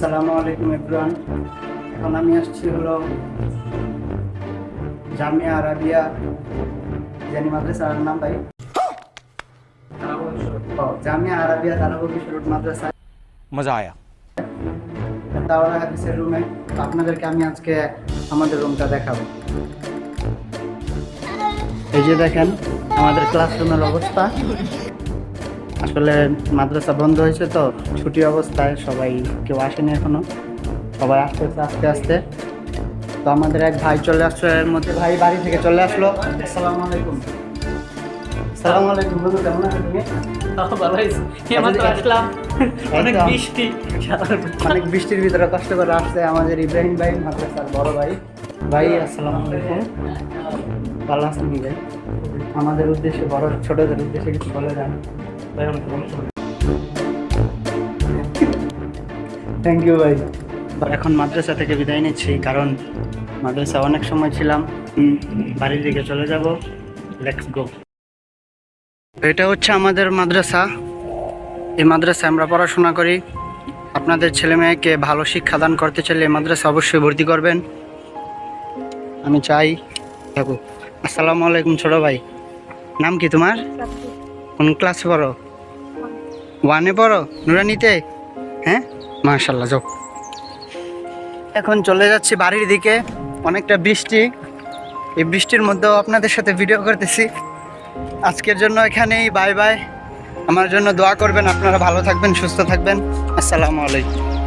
আসসালামু আলাইকুম ইব্রান এখন আমি আসছি হলো জামিয়া আরাবিয়া জানি মাদ্রাসার নাম ভাই জামিয়া আরাবিয়া তালাবো কিশোর মাদ্রাসা মজা আয়া দাওয়ারা হাদিসের রুমে আপনাদেরকে আমি আজকে আমাদের রুমটা দেখাবো এই যে দেখেন আমাদের ক্লাসরুমের অবস্থা আসলে মাদ্রাসা বন্ধ হয়েছে তো ছুটি অবস্থায় সবাই কেউ আসেনি এখনও। সবাই আসতে আস্তে আস্তে তো আমাদের এক ভাই চলে আসছে এর মধ্যে ভাই বাড়ি থেকে চলে আসলো। আসসালামু আলাইকুম। আসসালামু আলাইকুম বন্ধু কেমন আছো তুমি? ভালো হয়েছে এইমাত্র আসলাম? অনেক বৃষ্টি। অনেক বৃষ্টির ভিতরে কষ্ট করে আসছে আমাদের ইব্রাহিম ভাই মাদ্রাসার বড় ভাই। ভাই আসসালামু আলাইকুম। ভালো আছেন ভাই? আমাদের উদ্দেশ্যে বড় ছোটদের উদ্দেশ্যে কিছু বলে যান থ্যাংক ইউ ভাই এখন মাদ্রাসা থেকে বিদায় নিচ্ছি কারণ মাদ্রাসা অনেক সময় ছিলাম বাড়ির দিকে চলে যাব। লেটস গো এটা হচ্ছে আমাদের মাদ্রাসা। এই মাদ্রাসায় আমরা পড়াশোনা করি। আপনাদের ছেলে মেয়েকে ভালো শিক্ষাদান করতে চাইলে এই মাদ্রাসা অবশ্যই ভর্তি করবেন। আমি চাই থাকো আসসালামু আলাইকুম ছোট ভাই। নাম কি তোমার? কোন ক্লাসে পড়ো? ওয়ানে পড়ো, নুরানিতে? হ্যাঁ? মার্শাল্লা যাও। এখন চলে যাচ্ছি বাড়ির দিকে। অনেকটা বৃষ্টি। এই বৃষ্টির মধ্যেও আপনাদের সাথে ভিডিও করতেছি। আজকের জন্য এখানেই বাই বাই আমার জন্য দোয়া করবেন, আপনারা ভালো থাকবেন, সুস্থ থাকবেন। আসসালামু আলাইকুম।